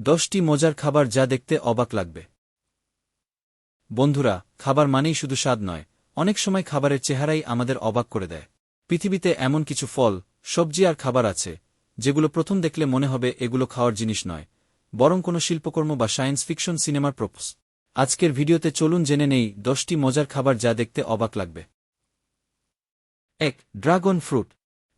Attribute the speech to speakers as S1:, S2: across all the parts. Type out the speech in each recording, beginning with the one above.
S1: দশটি মজার খাবার যা দেখতে অবাক লাগবে। বন্ধুরা, খাবার মানেই শুধু স্বাদ নয়, অনেক সময় খাবারের চেহারাই আমাদের অবাক করে দেয়। পৃথিবীতে এমন কিছু ফল, সবজি আর খাবার আছে, যেগুলো প্রথম দেখলে মনে হবে এগুলো খাওয়ার জিনিস নয়, বরং কোনো শিল্পকর্ম বা সায়েন্স ফিকশন সিনেমার প্রপোজ। আজকের ভিডিওতে চলুন জেনে নেই দশটি মজার খাবার যা দেখতে অবাক লাগবে। এক, ড্রাগন ফ্রুট,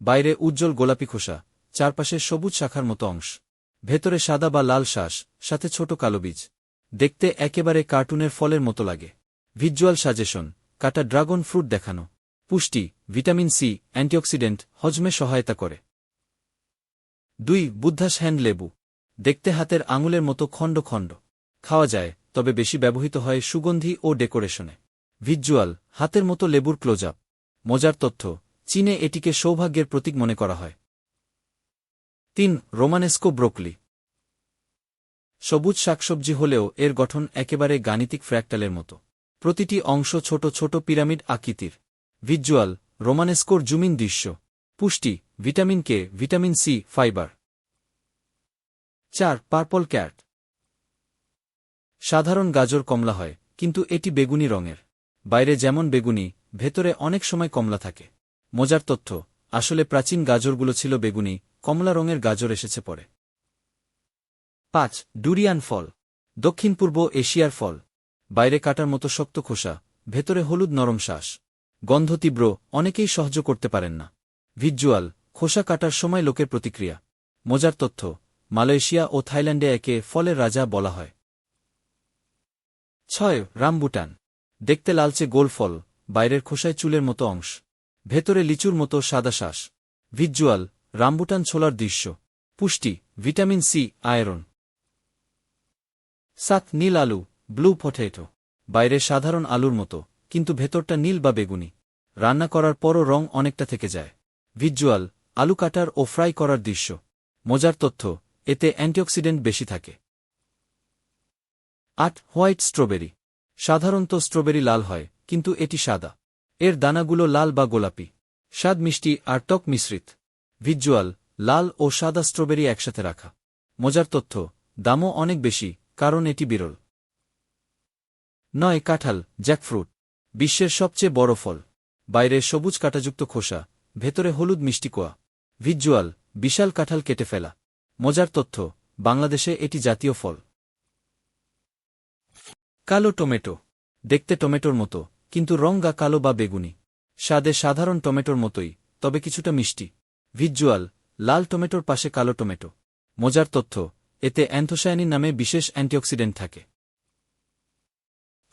S1: বাইরে উজ্জ্বল গোলাপি খোসা, চারপাশে সবুজ শাখার মতো অংশ। ভেতরে সাদা বা লাল শ্বাস সাথে ছোট কালো বীজ। দেখতে একেবারে কার্টুনের ফলের মতো লাগে। ভিজুয়াল সাজেশন, কাটা ড্রাগন ফ্রুট দেখানো। পুষ্টি, ভিটামিন সি, অ্যান্টিঅক্সিডেন্ট, হজমে সহায়তা করে। দুই, বুদ্ধাস হ্যান্ড লেবু। দেখতে হাতের আঙুলের মতো খণ্ড খণ্ড। খাওয়া যায়, তবে বেশি ব্যবহৃত হয় সুগন্ধি ও ডেকোরেশনে। ভিজুয়াল হাতের মতো লেবুর ক্লোজ আপ মজার তথ্য, চীনে এটিকে সৌভাগ্যের প্রতীক মনে করা হয়। তিন, রোমানেস্কো ব্রোকলি। সবুজ শাকসবজি হলেও এর গঠন একেবারে গাণিতিক ফ্র্যাক্টালের মতো। প্রতিটি অংশ ছোট ছোট পিরামিড আকৃতির। ভিজুয়াল রোমানেস্কোর জুমিন দৃশ্য। পুষ্টি, vitamin K, vitamin C, fibre. চার, পার্পল ক্যাট। সাধারণ গাজর কমলা হয়, কিন্তু এটি বেগুনি রঙের। বাইরে যেমন বেগুনি, ভেতরে অনেক সময় কমলা থাকে। মজার তথ্য, আসলে প্রাচীন গাজরগুলো ছিল বেগুনি কমলা রঙের গাজর এসেছে পরে। পাঁচ, ডুরিয়ান ফল। দক্ষিণ পূর্ব এশিয়ার ফল। বাইরে কাটার মতো শক্ত খোসা, ভেতরে হলুদ নরম শ্বাস গন্ধ তীব্র, অনেকেই সহ্য করতে পারেন না। ভিজুয়াল খোসা কাটার সময় লোকের প্রতিক্রিয়া। মজার তথ্য, মালয়েশিয়া ও থাইল্যান্ডে একে ফলের রাজা বলা হয়। ছয়, রামবুটান। দেখতে লালচে গোল ফল, বাইরের খোসায় চুলের মতো অংশ। ভেতরে লিচুর মতো সাদা শ্বাস ভিজুয়াল রামবুটান ছোলার দৃশ্য। পুষ্টি, ভিটামিন সি, আয়রন। সাত, নীল আলু ব্লু পটেটো বাইরে সাধারণ আলুর মতো, কিন্তু ভেতরটা নীল বা বেগুনি। রান্না করার পরও রং অনেকটা থেকে যায়। ভিজুয়াল আলু কাটার ও ফ্রাই করার দৃশ্য। মজার তথ্য, এতে অ্যান্টিঅক্সিডেন্ট বেশি থাকে। আট, হোয়াইট স্ট্রবেরি। সাধারণত স্ট্রবেরি লাল হয়, কিন্তু এটি সাদা। এর দানাগুলো লাল বা গোলাপি। স্বাদ মিষ্টি আর টক মিশ্রিত। ভিজুয়াল লাল ও সাদা স্ট্রবেরি একসাথে রাখা। মজার তথ্য, দামও অনেক বেশি, কারণ এটি বিরল। নয়, কাঁঠাল, জ্যাকফ্রুট। বিশ্বের সবচেয়ে বড় ফল। বাইরে সবুজ কাটাযুক্ত খোসা, ভেতরে হলুদ মিষ্টি কোয়া। ভিজুয়াল বিশাল কাঁঠাল কেটে ফেলা। মজার তথ্য, বাংলাদেশে এটি জাতীয় ফল। কালো টমেটো। দেখতে টমেটোর মতো, কিন্তু রঙা কালো বা বেগুনি। স্বাদে সাধারণ টমেটোর মতোই, তবে কিছুটা মিষ্টি। ভিজুয়াল লাল টমেটোর পাশে কালো টমেটো। মজার তথ্য, এতে অ্যান্থোসায়ানিন নামে বিশেষ অ্যান্টিঅক্সিডেন্ট থাকে।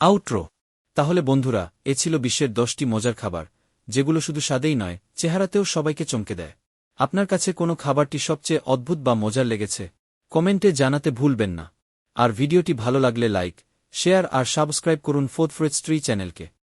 S1: আউট্রো। তাহলে বন্ধুরা, এ ছিল বিশ্বের দশটি মজার খাবার, যেগুলো শুধু স্বাদেই নয়, চেহারাতেও সবাইকে চমকে দেয়। আপনার কাছে কোনো খাবারটি সবচেয়ে অদ্ভুত বা মজার লেগেছে, কমেন্টে জানাতে ভুলবেন না। আর ভিডিওটি ভালো লাগলে লাইক, শেয়ার আর সাবস্ক্রাইব করুন ফোর্থ ফ্রেড স্ট্রি চ্যানেলকে।